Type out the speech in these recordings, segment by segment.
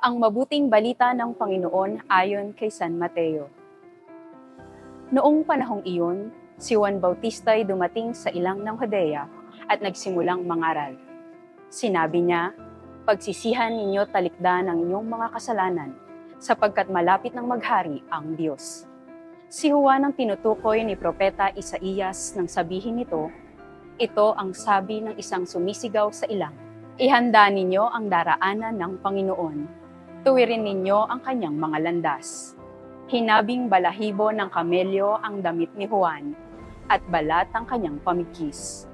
Ang mabuting balita ng Panginoon ayon kay San Mateo. Noong panahong iyon, si Juan Bautista ay dumating sa ilang ng Judea at nagsimulang mangaral. Sinabi niya, Pagsisihan ninyo talikdan ang inyong mga kasalanan, sapagkat malapit ng maghari ang Diyos. Si Juan ang tinutukoy ni Propeta Isaías nang sabihin nito, ito ang sabi ng isang sumisigaw sa ilang. Ihanda ninyo ang daraanan ng Panginoon. Tuwirin ninyo ang kanyang mga landas. Hinabing balahibo ng kamelyo ang damit ni Juan at balat ang kanyang pamikis.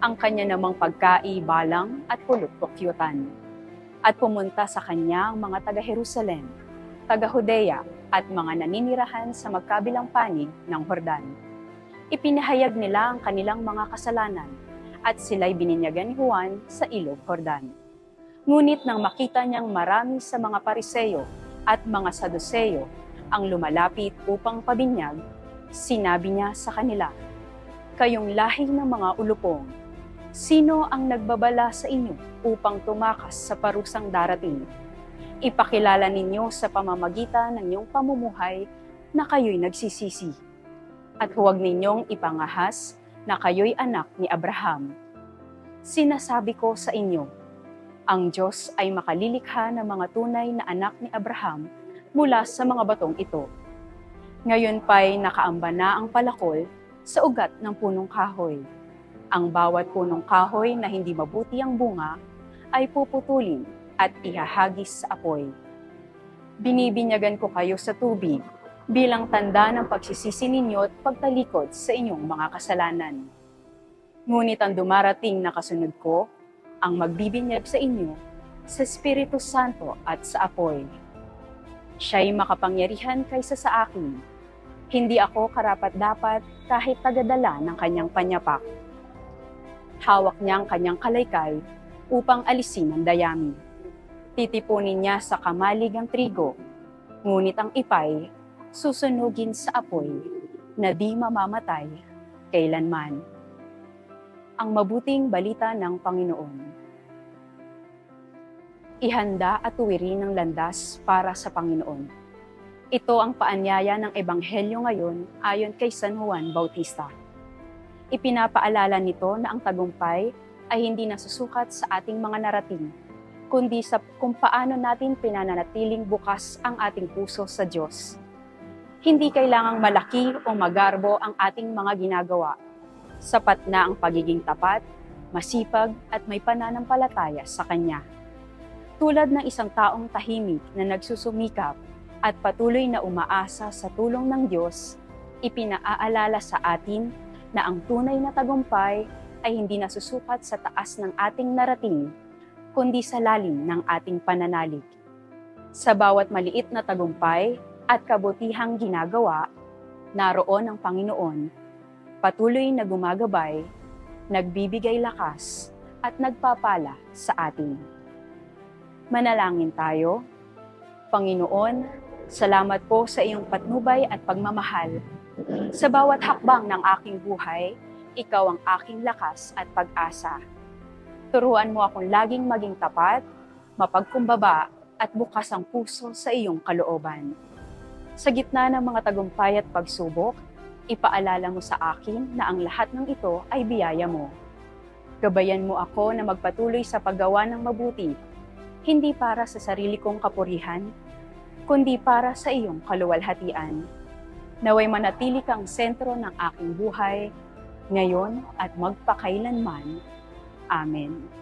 Ang kanya namang pagkaibalang at pulot-pukyutan. At pumunta sa kanya ang mga taga-Jerusalem, taga-Judea at mga naninirahan sa magkabilang panig ng Hordan. Ipinahayag nila ang kanilang mga kasalanan at sila'y bininyagan ni Juan sa ilog Hordan. Ngunit nang makita niyang marami sa mga pariseyo at mga saduseyo ang lumalapit upang pabinyag, sinabi niya sa kanila, Kayong lahi ng mga ulupong, sino ang nagbabala sa inyo upang tumakas sa parusang darating? Ipakilala ninyo sa pamamagitan ng inyong pamumuhay na kayo'y nagsisisi. At huwag ninyong ipangahas na kayo'y anak ni Abraham. Sinasabi ko sa inyo, ang Diyos ay makalilikha ng mga tunay na anak ni Abraham mula sa mga batong ito. Ngayon pa'y nakaamba na ang palakol sa ugat ng punong kahoy. Ang bawat punong kahoy na hindi mabuti ang bunga ay puputulin at ihahagis sa apoy. Binibinyagan ko kayo sa tubig bilang tanda ng pagsisisi ninyo at pagtalikod sa inyong mga kasalanan. Ngunit ang dumarating na kasunod ko, ang magbibinyag sa inyo sa Espiritu Santo at sa apoy. Siya'y makapangyarihan kaysa sa akin. Hindi ako karapat-dapat kahit tagadala ng kanyang panyapak. Hawak niya ang kanyang kalaykay upang alisin ang dayami. Titipunin niya sa kamalig ang trigo, ngunit ang ipay susunugin sa apoy na di mamamatay kailanman. Ang mabuting balita ng Panginoon. Ihanda at tuwirin ng landas para sa Panginoon. Ito ang paanyaya ng Ebanghelyo ngayon ayon kay San Juan Bautista. Ipinapaalala nito na ang tagumpay ay hindi nasusukat sa ating mga narating, kundi sa kung paano natin pinananatiling bukas ang ating puso sa Diyos. Hindi kailangang malaki o magarbo ang ating mga ginagawa. Sapat na ang pagiging tapat, masipag at may pananampalataya sa Kanya. Tulad ng isang taong tahimik na nagsusumikap at patuloy na umaasa sa tulong ng Diyos, ipinaaalala sa atin na ang tunay na tagumpay ay hindi nasusukat sa taas ng ating narating, kundi sa lalim ng ating pananalig. Sa bawat maliit na tagumpay at kabutihang ginagawa, naroon ang Panginoon, patuloy na gumagabay, nagbibigay lakas, at nagpapala sa atin. Manalangin tayo. Panginoon, salamat po sa iyong patnubay at pagmamahal. Sa bawat hakbang ng aking buhay, ikaw ang aking lakas at pag-asa. Turuan mo akong laging maging tapat, mapagkumbaba, at bukas ang puso sa iyong kalooban. Sa gitna ng mga tagumpay at pagsubok, ipaalala mo sa akin na ang lahat ng ito ay biyaya mo. Gabayan mo ako na magpatuloy sa paggawa ng mabuti, hindi para sa sarili kong kapurihan, kundi para sa iyong kaluwalhatian. Naway manatili kang sentro ng aking buhay, ngayon at magpakailanman. Amen.